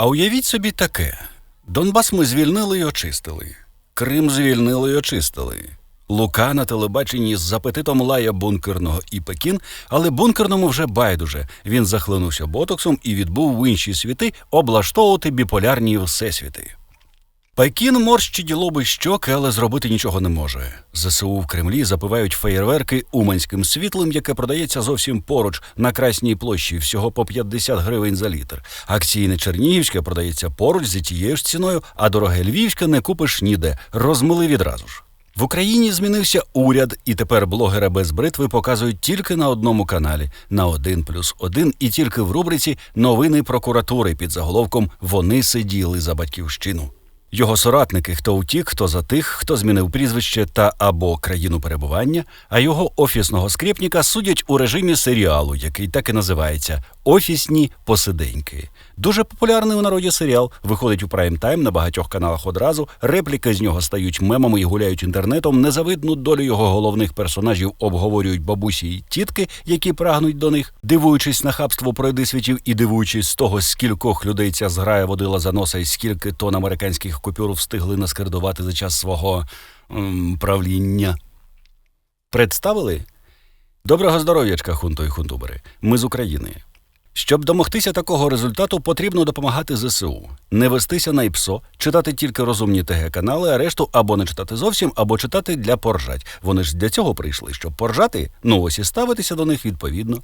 А уявіть собі таке: Донбас ми звільнили й очистили, Крим звільнили й очистили. Лука на телебаченні з апетитом лає бункерного і Пекін, але бункерному вже байдуже. Він захлинувся ботоксом і відбув в інші світи облаштовувати біполярні всесвіти. Пекін морщить лоби щоки, але зробити нічого не може. ЗСУ в Кремлі запивають феєрверки уманським світлом, яке продається зовсім поруч на Красній площі, всього по 50 гривень за літр. Акційне Чернігівське продається поруч за тією ж ціною, а дороге Львівське не купиш ніде. Розмили відразу ж. В Україні змінився уряд, і тепер блогера без бритви показують тільки на одному каналі на 1 плюс 1 і тільки в рубриці Новини прокуратури під заголовком Вони сиділи за батьківщину. Його соратники хто утік, хто за тих, хто змінив прізвище та або країну перебування, а його офісного скрипніка судять у режимі серіалу, який так і називається Офісні посиденьки. Дуже популярний у народі серіал виходить у прайм-тайм на багатьох каналах одразу. Репліки з нього стають мемами і гуляють інтернетом. Незавидну долю його головних персонажів обговорюють бабусі й тітки, які прагнуть до них, дивуючись на хабство пройдисвітів і дивуючись з того, скількох людей ця зграя водила за носа і скільки тон американських купюр встигли наскердувати за час свого м, правління. Представили? Доброго здоров'ячка, хунто і хунтубери. Ми з України. Щоб домогтися такого результату, потрібно допомагати ЗСУ, не вестися на ІПСО, читати тільки розумні ТГ-канали, а решту або не читати зовсім, або читати для поржать. Вони ж для цього прийшли, щоб поржати, ну ось і ставитися до них відповідно.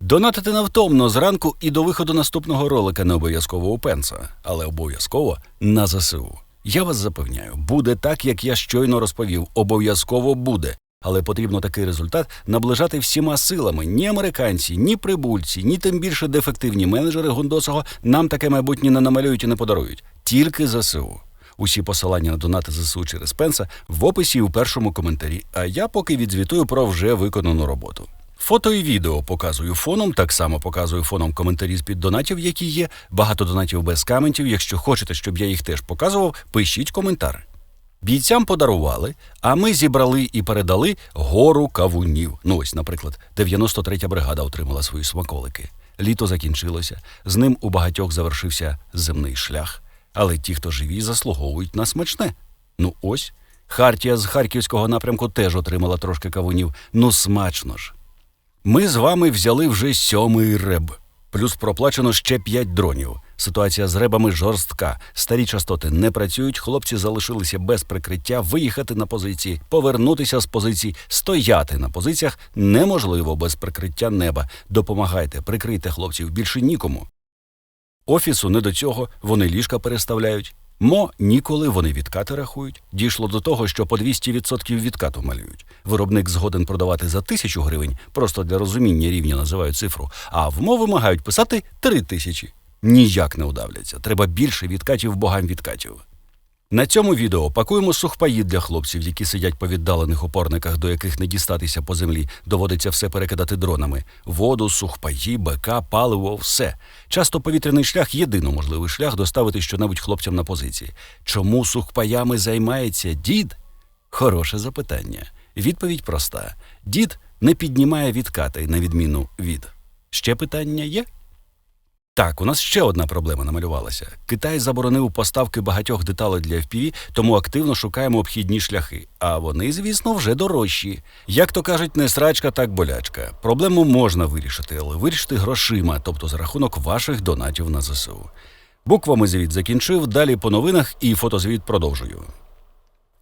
Донатити невтомно зранку і до виходу наступного ролика не обов'язково у пенса, але обов'язково на ЗСУ. Я вас запевняю, буде так, як я щойно розповів. Обов'язково буде. Але потрібно такий результат наближати всіма силами. Ні американці, ні прибульці, ні тим більше дефективні менеджери Гундосого нам таке майбутнє не намалюють і не подарують. Тільки ЗСУ. Усі посилання на донати ЗСУ через Пенса в описі і у першому коментарі. А я поки відзвітую про вже виконану роботу. Фото і відео показую фоном, так само показую фоном коментарі з під донатів, які є. Багато донатів без коментів. Якщо хочете, щоб я їх теж показував, пишіть коментар. Бійцям подарували, а ми зібрали і передали гору кавунів. Ну ось, наприклад, 93-я бригада отримала свої смаколики. Літо закінчилося, з ним у багатьох завершився земний шлях. Але ті, хто живі, заслуговують на смачне. Ну ось, Хартія з харківського напрямку теж отримала трошки кавунів. Ну смачно ж. Ми з вами взяли вже сьомий реб. Плюс проплачено ще п'ять дронів. Ситуація з ребами жорстка. Старі частоти не працюють. Хлопці залишилися без прикриття. Виїхати на позиції, повернутися з позицій, стояти на позиціях неможливо без прикриття неба. Допомагайте, прикрийте хлопців більше нікому. Офісу не до цього, вони ліжка переставляють. Мо ніколи вони відкати рахують. Дійшло до того, що по 200% відкату малюють. Виробник згоден продавати за тисячу гривень, просто для розуміння рівня називають цифру, а в мо вимагають писати три тисячі. Ніяк не удавляться. Треба більше відкатів богам відкатів. На цьому відео пакуємо сухпаї для хлопців, які сидять по віддалених опорниках, до яких не дістатися по землі, доводиться все перекидати дронами: воду, сухпаї, БК, паливо, все. Часто повітряний шлях єдино можливий шлях доставити щонебудь хлопцям на позиції. Чому сухпаями займається дід? Хороше запитання. Відповідь проста: дід не піднімає відкати, на відміну від. Ще питання є? Так, у нас ще одна проблема намалювалася. Китай заборонив поставки багатьох деталей для FPV, тому активно шукаємо обхідні шляхи. А вони, звісно, вже дорожчі. Як то кажуть, не срачка, так болячка. Проблему можна вирішити, але вирішити грошима, тобто за рахунок ваших донатів на ЗСУ. Буквами звіт закінчив, далі по новинах і фотозвіт продовжую.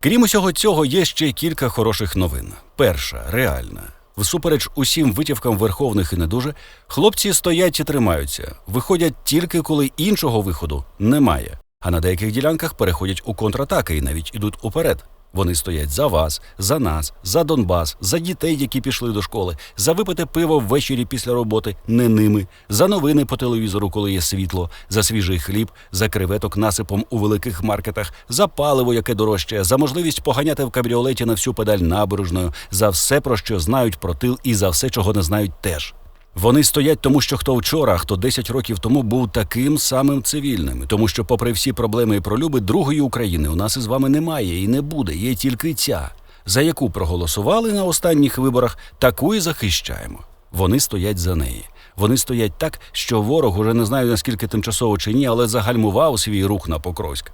Крім усього цього, є ще кілька хороших новин. Перша реальна. Всупереч усім витівкам верховних і не дуже, хлопці стоять і тримаються, виходять тільки коли іншого виходу немає. А на деяких ділянках переходять у контратаки і навіть ідуть уперед. Вони стоять за вас, за нас, за Донбас, за дітей, які пішли до школи, за випите пиво ввечері після роботи, не ними, за новини по телевізору, коли є світло, за свіжий хліб, за креветок насипом у великих маркетах, за паливо, яке дорожче, за можливість поганяти в кабріолеті на всю педаль набережною, за все, про що знають про тил, і за все, чого не знають теж. Вони стоять, тому що хто вчора, хто 10 років тому був таким самим цивільним, тому що, попри всі проблеми і пролюби, другої України у нас із вами немає і не буде. Є тільки ця, за яку проголосували на останніх виборах, таку і захищаємо. Вони стоять за неї. Вони стоять так, що ворог уже не знаю наскільки тимчасово чи ні, але загальмував свій рух на Покровськ.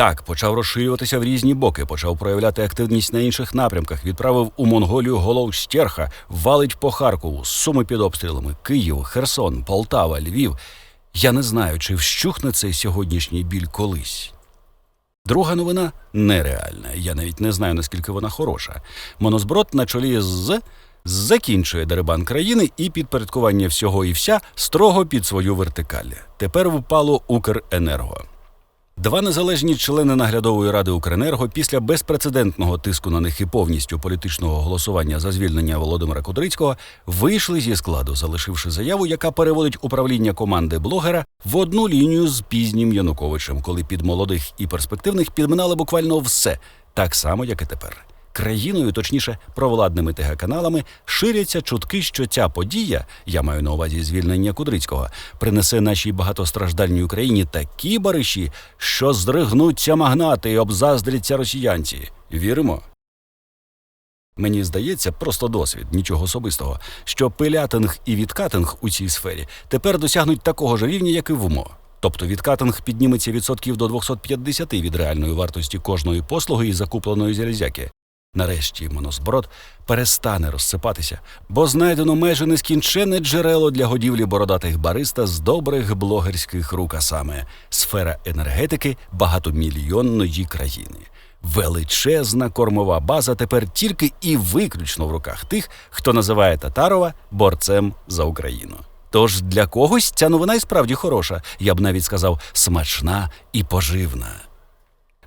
Так, почав розширюватися в різні боки, почав проявляти активність на інших напрямках, відправив у Монголію голов Стерха, валить по Харкову, Суми під обстрілами, Київ, Херсон, Полтава, Львів. Я не знаю, чи вщухне цей сьогоднішній біль колись. Друга новина нереальна. Я навіть не знаю, наскільки вона хороша. Монозброд на чолі з закінчує дерибан країни і підпорядкування всього і вся строго під свою вертикаль. Тепер впало Укренерго. Два незалежні члени наглядової ради Укренерго після безпрецедентного тиску на них і повністю політичного голосування за звільнення Володимира Кудрицького вийшли зі складу, залишивши заяву, яка переводить управління команди блогера в одну лінію з пізнім Януковичем, коли під молодих і перспективних підминали буквально все, так само, як і тепер. Країною, точніше, провладними ТГ-каналами, ширяться чутки, що ця подія, я маю на увазі звільнення Кудрицького, принесе нашій багатостраждальній Україні такі бариші, що здригнуться магнати і обзаздряться росіянці. Віримо? Мені здається, просто досвід, нічого особистого, що пилятинг і відкатинг у цій сфері тепер досягнуть такого ж рівня, як і в УМО. Тобто відкатинг підніметься відсотків до 250 від реальної вартості кожної послуги і закупленої залізяки. Нарешті монозброд перестане розсипатися, бо знайдено майже нескінченне джерело для годівлі бородатих бариста з добрих блогерських рук, а саме сфера енергетики багатомільйонної країни. Величезна кормова база тепер тільки і виключно в руках тих, хто називає Татарова борцем за Україну. Тож для когось ця новина і справді хороша, я б навіть сказав, смачна і поживна.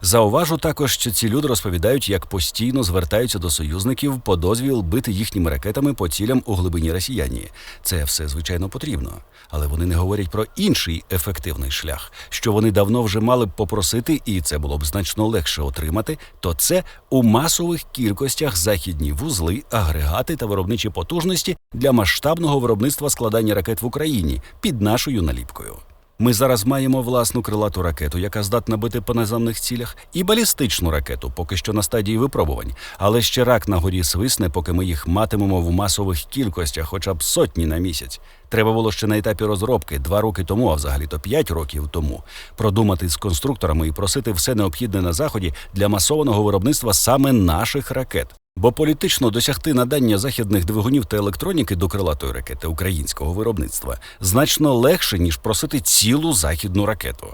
Зауважу також, що ці люди розповідають, як постійно звертаються до союзників по дозвіл бити їхніми ракетами по цілям у глибині росіяні. Це все звичайно потрібно, але вони не говорять про інший ефективний шлях, що вони давно вже мали б попросити, і це було б значно легше отримати. То це у масових кількостях західні вузли, агрегати та виробничі потужності для масштабного виробництва складання ракет в Україні під нашою наліпкою. Ми зараз маємо власну крилату ракету, яка здатна бити по наземних цілях, і балістичну ракету, поки що на стадії випробувань. Але ще рак на горі свисне, поки ми їх матимемо в масових кількостях, хоча б сотні на місяць. Треба було ще на етапі розробки два роки тому, а взагалі-то п'ять років тому, продумати з конструкторами і просити все необхідне на заході для масованого виробництва саме наших ракет. Бо політично досягти надання західних двигунів та електроніки до крилатої ракети українського виробництва значно легше, ніж просити цілу західну ракету.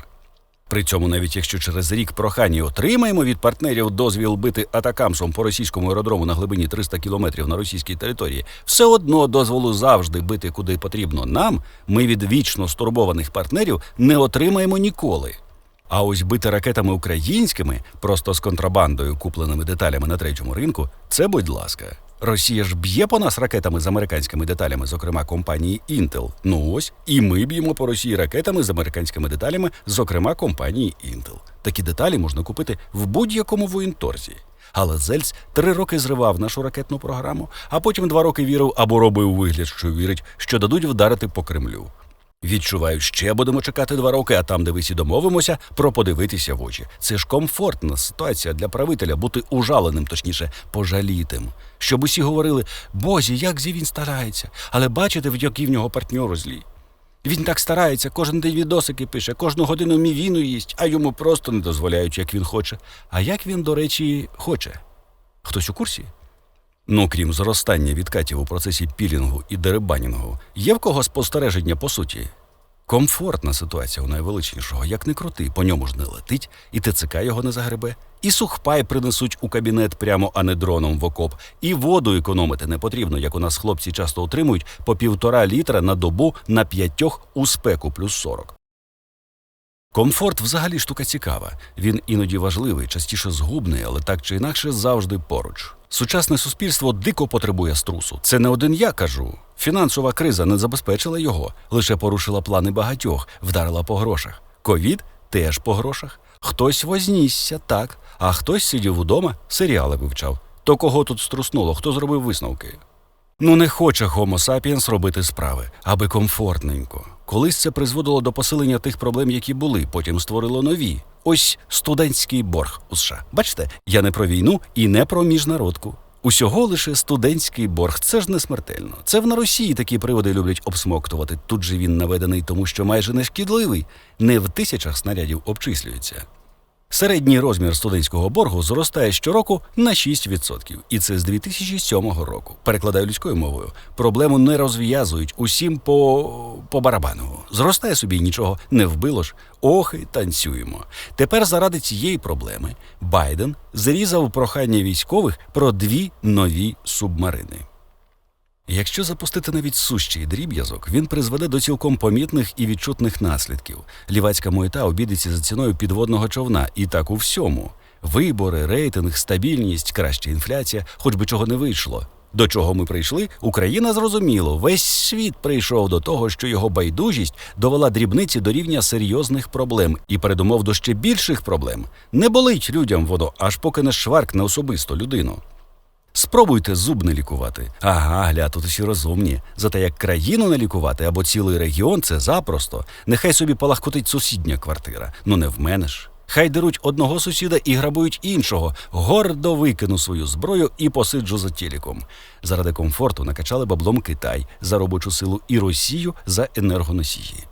При цьому, навіть якщо через рік прохання отримаємо від партнерів дозвіл бити атакамсом по російському аеродрому на глибині 300 кілометрів на російській території, все одно дозволу завжди бити куди потрібно нам, ми від вічно стурбованих партнерів не отримаємо ніколи. А ось бити ракетами українськими, просто з контрабандою, купленими деталями на третьому ринку, це будь ласка. Росія ж б'є по нас ракетами з американськими деталями, зокрема компанії Intel. Ну ось, і ми б'ємо по Росії ракетами з американськими деталями, зокрема компанії Intel. Такі деталі можна купити в будь-якому воєнторзі. Але Зельц три роки зривав нашу ракетну програму, а потім два роки вірив або робив вигляд, що вірить, що дадуть вдарити по Кремлю. Відчуваю, ще будемо чекати два роки, а там, де ви всі домовимося, про подивитися в очі. Це ж комфортна ситуація для правителя бути ужаленим, точніше, пожалітим. Щоб усі говорили, Бозі, як зі він старається, але бачите, в які в нього партньори злі. Він так старається, кожен день відосики пише, кожну годину мівіну їсть, а йому просто не дозволяють, як він хоче. А як він, до речі, хоче? Хтось у курсі? Ну, крім зростання відкатів у процесі пілінгу і дерибанінгу, є в кого спостереження по суті. Комфортна ситуація у найвеличнішого, як не крути, по ньому ж не летить, і ТЦК його не загребе, і сухпай принесуть у кабінет прямо, а не дроном в окоп, і воду економити не потрібно, як у нас хлопці часто отримують по півтора літра на добу на п'ятьох у спеку плюс 40. Комфорт взагалі штука цікава. Він іноді важливий, частіше згубний, але так чи інакше завжди поруч. Сучасне суспільство дико потребує струсу. Це не один я кажу. Фінансова криза не забезпечила його, лише порушила плани багатьох, вдарила по грошах. Ковід теж по грошах. Хтось вознісся, так, а хтось сидів удома, серіали вивчав. То кого тут струснуло, хто зробив висновки? Ну, не хоче Homo sapiens робити справи, аби комфортненько. Колись це призводило до посилення тих проблем, які були, потім створило нові. Ось студентський борг у США. Бачите, я не про війну і не про міжнародку. Усього лише студентський борг. Це ж не смертельно. Це в на Росії такі приводи люблять обсмоктувати. Тут же він наведений, тому що майже не шкідливий, не в тисячах снарядів обчислюється. Середній розмір студентського боргу зростає щороку на 6%. І це з 2007 року. Перекладаю людською мовою. Проблему не розв'язують усім по, по барабану. Зростає собі нічого не вбило ж. Охи, танцюємо. Тепер заради цієї проблеми Байден зрізав прохання військових про дві нові субмарини. Якщо запустити навіть сущий дріб'язок, він призведе до цілком помітних і відчутних наслідків. Лівацька муєта обідеться за ціною підводного човна, і так у всьому: вибори, рейтинг, стабільність, краща інфляція, хоч би чого не вийшло. До чого ми прийшли, Україна зрозуміло, весь світ прийшов до того, що його байдужість довела дрібниці до рівня серйозних проблем і передумов до ще більших проблем. Не болить людям воно, аж поки не шваркне особисто людину. Спробуйте зуб не лікувати. Ага, гля, тут усі розумні. Зате як країну не лікувати або цілий регіон, це запросто. Нехай собі палахкотить сусідня квартира. Ну не в мене ж. Хай деруть одного сусіда і грабують іншого. Гордо викину свою зброю і посиджу за тіліком. Заради комфорту накачали баблом Китай за робочу силу і Росію за енергоносії.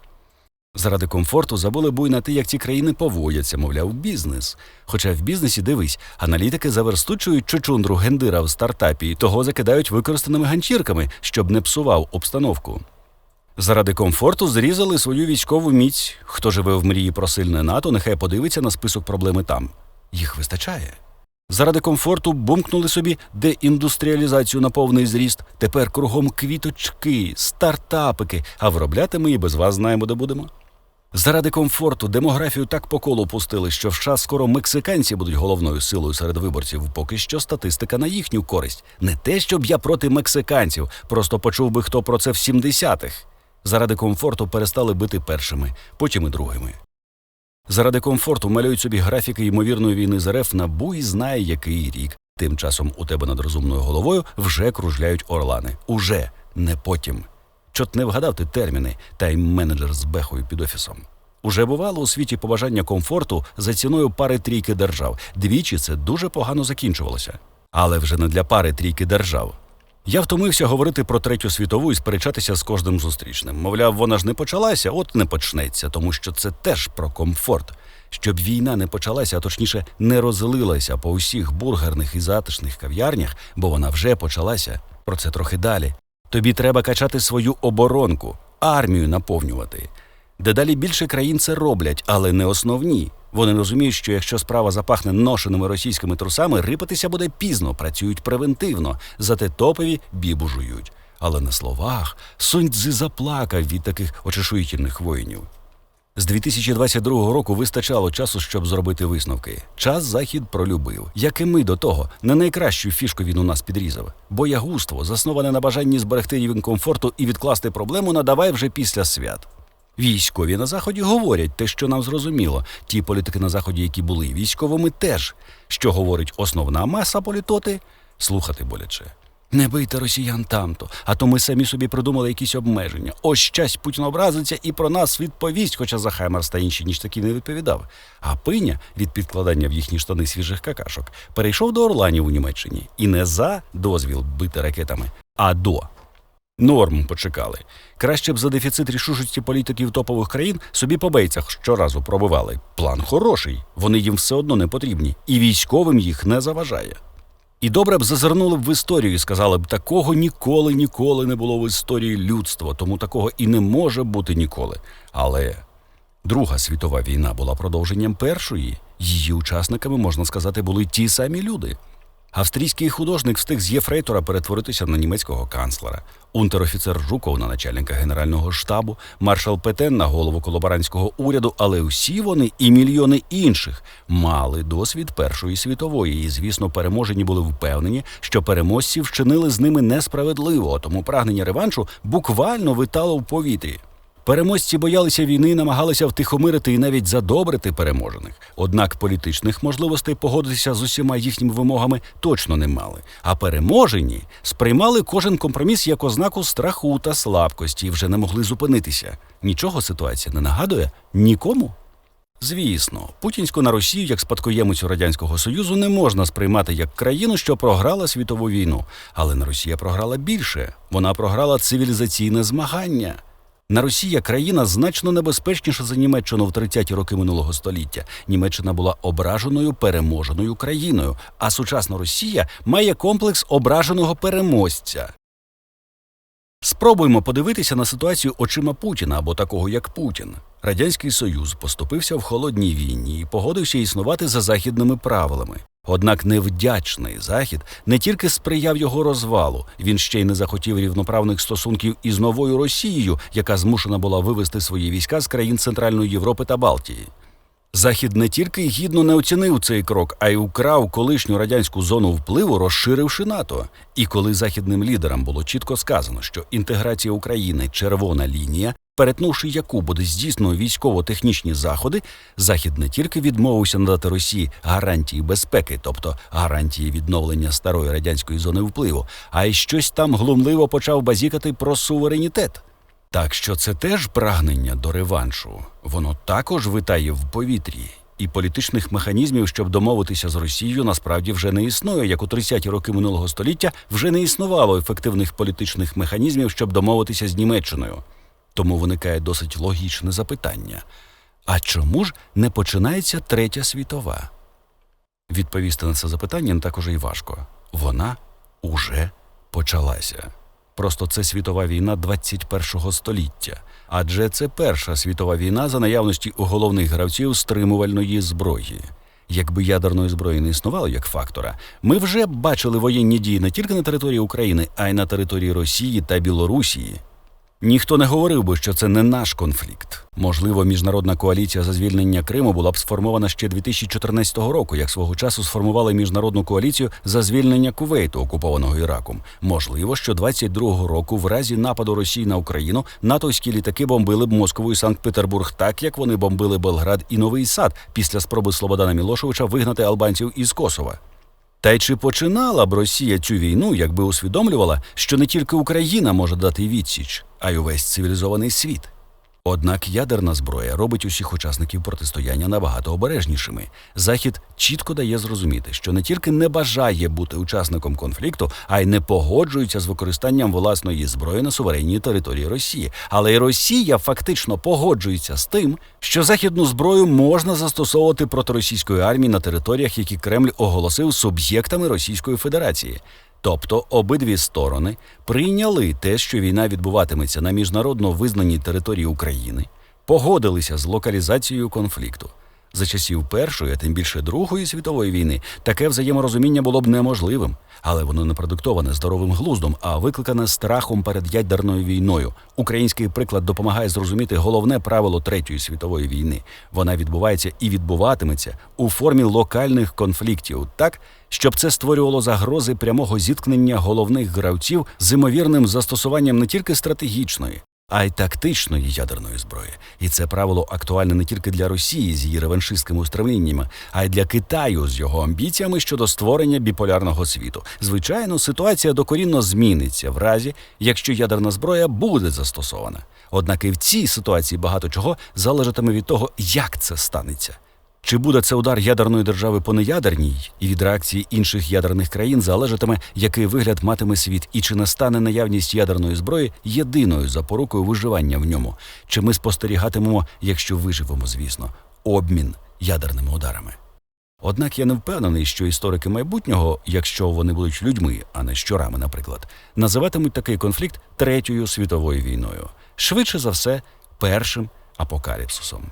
Заради комфорту забули буй на те, як ці країни поводяться, мовляв, бізнес. Хоча в бізнесі дивись, аналітики заверстучують чучундру гендира в стартапі і того закидають використаними ганчірками, щоб не псував обстановку. Заради комфорту зрізали свою військову міць. Хто живе в мрії про сильне НАТО, нехай подивиться на список проблеми там. Їх вистачає. Заради комфорту бумкнули собі деіндустріалізацію на повний зріст. Тепер кругом квіточки, стартапики, а виробляти ми і без вас знаємо, де будемо. Заради комфорту демографію так по колу пустили, що в США скоро мексиканці будуть головною силою серед виборців. Поки що статистика на їхню користь. Не те, щоб я проти мексиканців, просто почув би хто про це в 70-х. Заради комфорту перестали бити першими, потім і другими. Заради комфорту малюють собі графіки ймовірної війни з РФ на буй знає який рік. Тим часом у тебе над розумною головою вже кружляють орлани. Уже не потім. Чот не вгадав ти терміни, тайм-менеджер з бехою під офісом. Уже бувало у світі побажання комфорту за ціною пари трійки держав. Двічі це дуже погано закінчувалося. Але вже не для пари трійки держав. Я втомився говорити про третю світову і сперечатися з кожним зустрічним. Мовляв, вона ж не почалася, от не почнеться, тому що це теж про комфорт. Щоб війна не почалася, а точніше не розлилася по усіх бургерних і затишних кав'ярнях, бо вона вже почалася. Про це трохи далі. Тобі треба качати свою оборонку, армію наповнювати. Дедалі більше країн це роблять, але не основні. Вони розуміють, що якщо справа запахне ношеними російськими трусами, рипатися буде пізно, працюють превентивно, зате топові бібу жують. Але на словах Сунь заплакав від таких очешуїтельних воїнів. З 2022 року вистачало часу, щоб зробити висновки. Час захід пролюбив, як і ми до того, не найкращу фішку він у нас підрізав. Боягузтво, засноване на бажанні зберегти рівень комфорту і відкласти проблему, надавай вже після свят. Військові на заході говорять те, що нам зрозуміло. Ті політики на заході, які були військовими, теж що говорить основна маса політоти, слухати боляче. Не бийте росіян тамто, а то ми самі собі придумали якісь обмеження. Ось щась Путін образиться і про нас відповість, хоча за Хаймарс та інші ніж таки не відповідав. А пиня від підкладання в їхні штани свіжих какашок перейшов до Орланів у Німеччині і не за дозвіл бити ракетами, а до. Норм почекали. Краще б за дефіцит рішучості політиків топових країн собі по бейцях щоразу пробивали. План хороший, вони їм все одно не потрібні, і військовим їх не заважає. І добре б зазирнули б в історію і сказали б, такого ніколи, ніколи не було в історії людства, тому такого і не може бути ніколи. Але Друга світова війна була продовженням першої. Її учасниками, можна сказати, були ті самі люди. Австрійський художник встиг з єфрейтора перетворитися на німецького канцлера, унтер-офіцер Жуков на начальника генерального штабу, маршал Петен на голову колаборантського уряду, але усі вони і мільйони інших мали досвід Першої світової, і, звісно, переможені були впевнені, що переможці вчинили з ними несправедливо, тому прагнення реваншу буквально витало в повітрі. Переможці боялися війни, намагалися втихомирити і навіть задобрити переможених. Однак політичних можливостей погодитися з усіма їхніми вимогами точно не мали. А переможені сприймали кожен компроміс як ознаку страху та слабкості і вже не могли зупинитися. Нічого ситуація не нагадує нікому. Звісно, путінську на Росію як спадкоємицю радянського союзу не можна сприймати як країну, що програла світову війну. Але на Росія програла більше. Вона програла цивілізаційне змагання. На Росія країна значно небезпечніша за Німеччину в 30-ті роки минулого століття. Німеччина була ображеною переможеною країною, а сучасна Росія має комплекс ображеного переможця. Спробуймо подивитися на ситуацію очима Путіна або такого як Путін. Радянський Союз поступився в холодній війні і погодився існувати за західними правилами. Однак невдячний захід не тільки сприяв його розвалу, він ще й не захотів рівноправних стосунків із новою Росією, яка змушена була вивести свої війська з країн Центральної Європи та Балтії. Захід не тільки гідно не оцінив цей крок, а й украв колишню радянську зону впливу, розширивши НАТО. І коли західним лідерам було чітко сказано, що інтеграція України червона лінія, перетнувши яку буде здійснено військово-технічні заходи, Захід не тільки відмовився надати Росії гарантії безпеки, тобто гарантії відновлення старої радянської зони впливу, а й щось там глумливо почав базікати про суверенітет. Так що це теж прагнення до реваншу. Воно також витає в повітрі. І політичних механізмів, щоб домовитися з Росією, насправді вже не існує. Як у 30-ті роки минулого століття вже не існувало ефективних політичних механізмів, щоб домовитися з Німеччиною. Тому виникає досить логічне запитання: а чому ж не починається третя світова? Відповісти на це запитання не так уже й важко. Вона уже почалася. Просто це світова війна 21-го століття, адже це перша світова війна за наявності у головних гравців стримувальної зброї. Якби ядерної зброї не існувало як фактора, ми вже бачили воєнні дії не тільки на території України, а й на території Росії та Білорусії. Ніхто не говорив би, що це не наш конфлікт. Можливо, міжнародна коаліція за звільнення Криму була б сформована ще 2014 року, як свого часу сформували міжнародну коаліцію за звільнення Кувейту, окупованого Іраком. Можливо, що 22-го року, в разі нападу Росії на Україну, натовські літаки бомбили б Москву і Санкт-Петербург так, як вони бомбили Белград і Новий Сад після спроби Слободана Мілошевича вигнати албанців із Косова. Та й чи починала б Росія цю війну, якби усвідомлювала, що не тільки Україна може дати відсіч, а й увесь цивілізований світ? Однак ядерна зброя робить усіх учасників протистояння набагато обережнішими. Захід чітко дає зрозуміти, що не тільки не бажає бути учасником конфлікту, а й не погоджується з використанням власної зброї на суверенній території Росії. Але й Росія фактично погоджується з тим, що західну зброю можна застосовувати проти російської армії на територіях, які Кремль оголосив суб'єктами Російської Федерації. Тобто обидві сторони прийняли те, що війна відбуватиметься на міжнародно визнаній території України, погодилися з локалізацією конфлікту. За часів Першої, а тим більше Другої світової війни, таке взаєморозуміння було б неможливим, але воно не продиктоване здоровим глуздом, а викликане страхом перед ядерною війною. Український приклад допомагає зрозуміти головне правило Третьої світової війни. Вона відбувається і відбуватиметься у формі локальних конфліктів, так щоб це створювало загрози прямого зіткнення головних гравців з імовірним застосуванням не тільки стратегічної, а й тактичної ядерної зброї. І це правило актуальне не тільки для Росії з її реваншистськими устремліннями, а й для Китаю з його амбіціями щодо створення біполярного світу. Звичайно, ситуація докорінно зміниться в разі, якщо ядерна зброя буде застосована. Однак і в цій ситуації багато чого залежатиме від того, як це станеться. Чи буде це удар ядерної держави по неядерній, і від реакції інших ядерних країн залежатиме, який вигляд матиме світ, і чи не стане наявність ядерної зброї єдиною запорукою виживання в ньому? Чи ми спостерігатимемо, якщо виживемо, звісно, обмін ядерними ударами? Однак я не впевнений, що історики майбутнього, якщо вони будуть людьми, а не щурами, наприклад, називатимуть такий конфлікт третьою світовою війною, швидше за все, першим апокаліпсисом.